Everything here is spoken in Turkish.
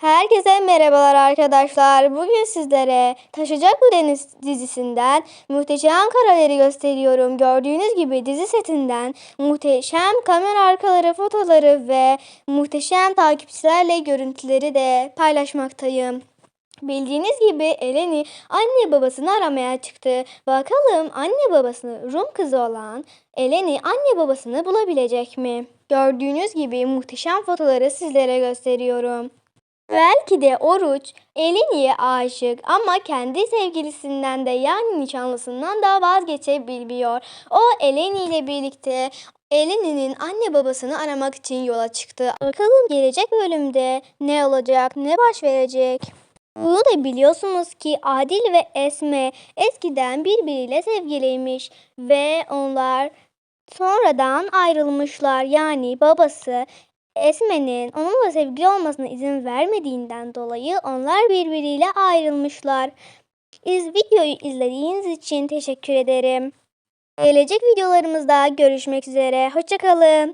Herkese merhabalar arkadaşlar. Bugün sizlere Taşacak Bu Deniz dizisinden muhteşem kareleri gösteriyorum. Gördüğünüz gibi dizi setinden muhteşem kamera arkaları fotoları ve muhteşem takipçilerle görüntüleri de paylaşmaktayım. Bildiğiniz gibi Eleni anne babasını aramaya çıktı. Bakalım anne babasını Rum kızı olan Eleni anne babasını bulabilecek mi? Gördüğünüz gibi muhteşem fotoları sizlere gösteriyorum. Belki de Oruç Eleni'ye aşık ama kendi sevgilisinden de yani nişanlısından da vazgeçebilmiyor. O Eleni ile birlikte Eleni'nin anne babasını aramak için yola çıktı. Bakalım gelecek bölümde ne olacak, ne baş verecek? Bunu da biliyorsunuz ki Adil ve Esme eskiden birbiriyle sevgiliymiş ve onlar sonradan ayrılmışlar. Yani babası Esme'nin onunla sevgili olmasına izin vermediğinden dolayı onlar birbiriyle ayrılmışlar. İz videoyu izlediğiniz için teşekkür ederim. Gelecek videolarımızda görüşmek üzere. Hoşçakalın.